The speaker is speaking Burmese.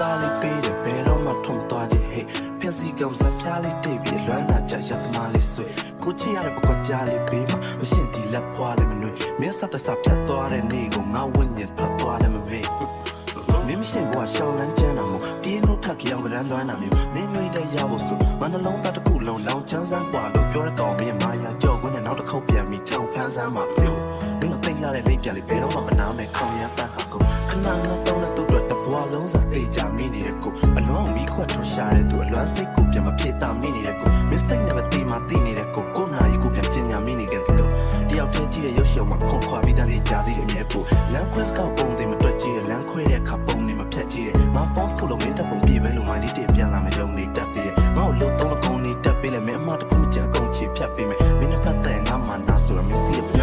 သားလေးပေးတယ်ဘယ်တော့မှထုံမသွားခြင်းဟဲ့ဖျက်စီကောင်စပြားလေးတိတ်ပြီးလွမ်းနာကြရသမားလေးဆွေကိုချီရတဲ့ပကောကြားလေးပေးမှာမရှင်ဒီလက်ဖွာလေးမနှွေမင်းဆက်တဆပြတ်သွားတဲ့နေ့ကိုငါဝင့်ညစ်ထွက်သွားလည်းမမေ့မင်းမရှိဘွားရှောင်းလန်းကျန်းတာမို့တင်းတို့ထက်ကြောင်ကရန်လွမ်းတာမျိုးမင်းတွေတဲ့ရဖို့ဆိုမနှလုံးသားတစ်ခုလုံးလောင်ချမ်းစမ်းပွာလို့ပြောတဲ့ကောင်မင်းမာယာကြော့ခွင်းနဲ့နောက်တစ်ခေါက်ပြန်ပြီးထောင်ဖန်းစမ်းမှာမျိုးမင်းတို့တိတ်လာတဲ့လိပ်ပြလေးဘယ်တော့မှမနာမဲ့ခေါင်ရမ်းပန်းဟာကိုခဏငါတော့နဲ့တို့တော့တဘွားလုံးစားတိတ်ချ တဲ့သူအလွမ်းစိတ်ကိုပြန်မဖြစ်တာမိနေတဲ့ကိုမစ်စိတ်နဲ့မတိမတိနေတဲ့ကိုကိုနာရီကိုပြန်ကျင်ညာမိနေခဲ့တယ်လို့တယောက်တည်းကြည့်တဲ့ရုပ်ရှင်မှာခွန်ခွာပြီးတန်းနေကြာစီတယ်မြဲဖို့လမ်းခွဲစကောက်ပုံတွေမတွက်ကြည့်ရလမ်းခွဲတဲ့အခါပုံတွေမဖြတ်ကြည့်ရမဖုန်းခုလုံးမင်းတပ်ပုံပြေးပဲလို့မိုင်းလေးတင်ပြန်လာမယ်ရုံနေတက်သေးတယ်ငါ့ကိုလို့သုံးလကုံနေတက်ပေးလဲမင်းအမှားတစ်ခုမှကြံအကုန်ချေဖြတ်ပေးမယ်မင်းနဲ့ပတ်သက်ငါမှနာဆိုရမင်းစီရ